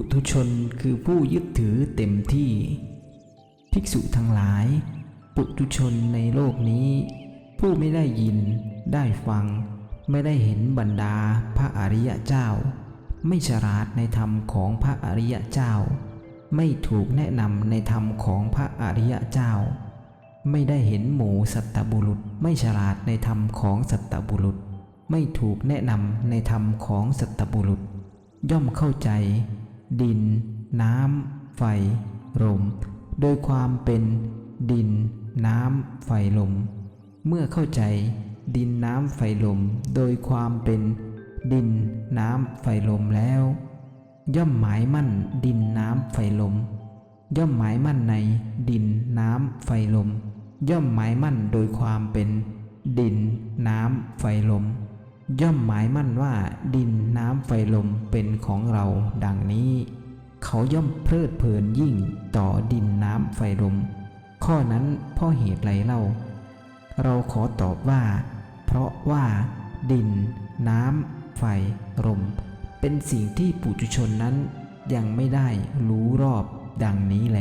ปุถุชนคือผู้ยึดถือเต็มที่ ภิกษุทั้งหลาย ปุถุชนในโลกนี้ ผู้ไม่ได้ยิน ได้ฟัง ไม่ได้เห็นบรรดาพระอริยเจ้า ไม่ฉลาดในธรรมของพระอริยเจ้า ไม่ถูกแนะนำในธรรมของพระอริยเจ้า ไม่ได้เห็นหมู่สัตบุรุษ ไม่ฉลาดในธรรมของสัตบุรุษ ไม่ถูกแนะนำในธรรมของสัตบุรุษ ย่อมเข้าใจ ดิน น้ำ ไฟ ลม โดยความเป็นดิน น้ำ ไฟ ลม เมื่อเข้าใจดินน้ำไฟลม โดยความเป็นดินน้ำไฟลมแล้ว ย่อมหมายมั่นดินน้ำไฟลม ย่อมหมายมั่นในดินน้ำไฟลม ย่อมหมายมั่นโดยความเป็นดินน้ำไฟลม ย่อมหมายมั่นว่าดินน้ำไฟลมเป็นของเราดังนี้ เขาย่อมเพลิดเพลินยิ่งต่อดินน้ำไฟลม ข้อนั้นเพ่อเหตุไรเล่า เราขอตอบว่า เพราะว่า ดิน น้ำไฟลมเป็นสิ่งที่ปุถุชนนั้นยังไม่ได้รู้รอบดังนี้แล